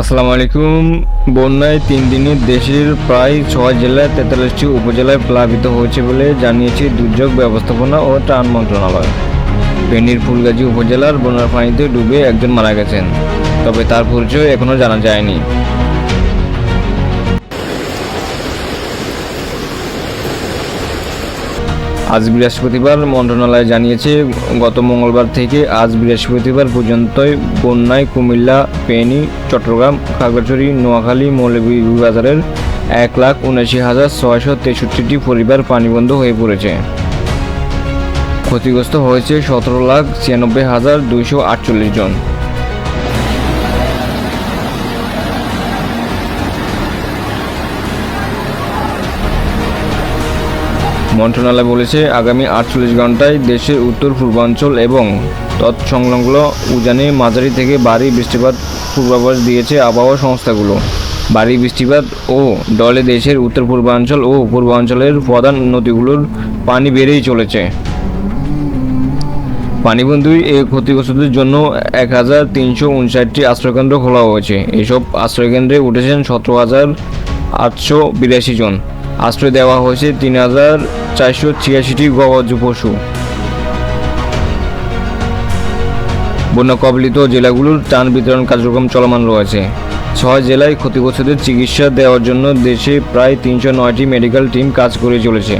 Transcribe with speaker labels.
Speaker 1: আসসালামু আলাইকুম। বন্যায় তিন দিনে দেশের প্রায় ছয় জেলায় তেতাল্লিশটি উপজেলায় প্লাবিত হয়েছে বলে জানিয়েছে দুর্যোগ ব্যবস্থাপনা ও ত্রাণ মন্ত্রণালয়। বেনির ফুলগাজী উপজেলার বন্যার পানিতে ডুবে একজন মারা গেছেন, তবে তার পরিচয় এখনও জানা যায়নি। আজ বৃহস্পতিবার মন্ত্রণালয় জানিয়েছে, গত মঙ্গলবার থেকে আজ বৃহস্পতিবার পর্যন্তই বন্যায় কুমিল্লা পেনি চট্টগ্রাম, খাগড়াছড়ি, নোয়াখালী মৌলভীবাজারের এক লাখ উনাশি হাজার ছয়শো তেষট্টিটি পরিবার পানিবন্ধ হয়ে পড়েছে। ক্ষতিগ্রস্ত হয়েছে সতেরো লাখ ছিয়ানব্বই হাজার দুইশো আটচল্লিশ জন। মন্ত্রণালয় বলেছে, আগামী আটচল্লিশ ঘন্টায় দেশের উত্তর, পূর্বাঞ্চল এবং তৎসংলগ্ন উজানে, মাঝারি থেকে ভারী বৃষ্টিপাত পূর্বাভাস দিয়েছে আবহাওয়া সংস্থাগুলো। ভারী বৃষ্টিপাত ও দলে দেশের উত্তর, পূর্বাঞ্চল ও পূর্বাঞ্চলের প্রধান নদীগুলোর পানি বেড়েই চলেছে। পানিবন্ধী এই ক্ষতিগ্রস্তদের জন্য এক হাজার তিনশো উনষাটটি আশ্রয়কেন্দ্র খোলা হয়েছে। এসব আশ্রয়কেন্দ্রে উঠেছেন সতেরো হাজার আটশো বিরাশি জন। আশ্রয় দেওয়া হয়েছে তিন হাজার চারশো ছিয়াশিটি গবাদি পশু। বন্যা কবলিত জেলাগুলোর ত্রাণ বিতরণ কার্যক্রম চলমান রয়েছে। ছয় জেলায় ক্ষতিগ্রস্তদের চিকিৎসা দেওয়ার জন্য দেশে প্রায় তিনশো নয়টি মেডিকেল টিম কাজ করে চলেছে।